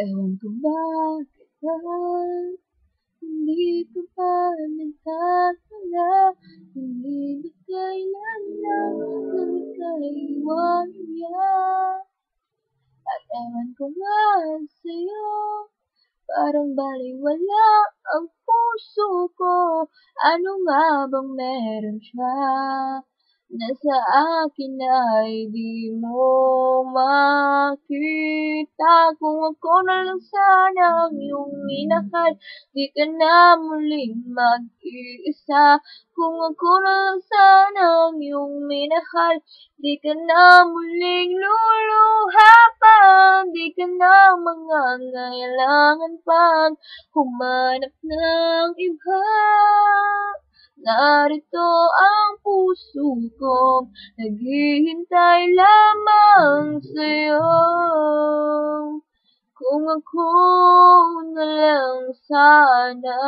Ewan ko bakit hindi ko pa nagtatala Hindi ba kailan lang nang ika'y wariya At ewan ko nga sa'yo Parang baliwala ang puso ko. Ano nga bang meron siya Na sa akin ay di mo makita Kung ako na lang sana ang iyong minahal. Di ka na muling mag-iisa. Kung ako na lang sana ang iyong minahal Di ka na muling luluha pa Di ka na mangangailangan pang Humanap ng iba. Narito ang puso kong Naghihintay lamang Kung ako na lang sana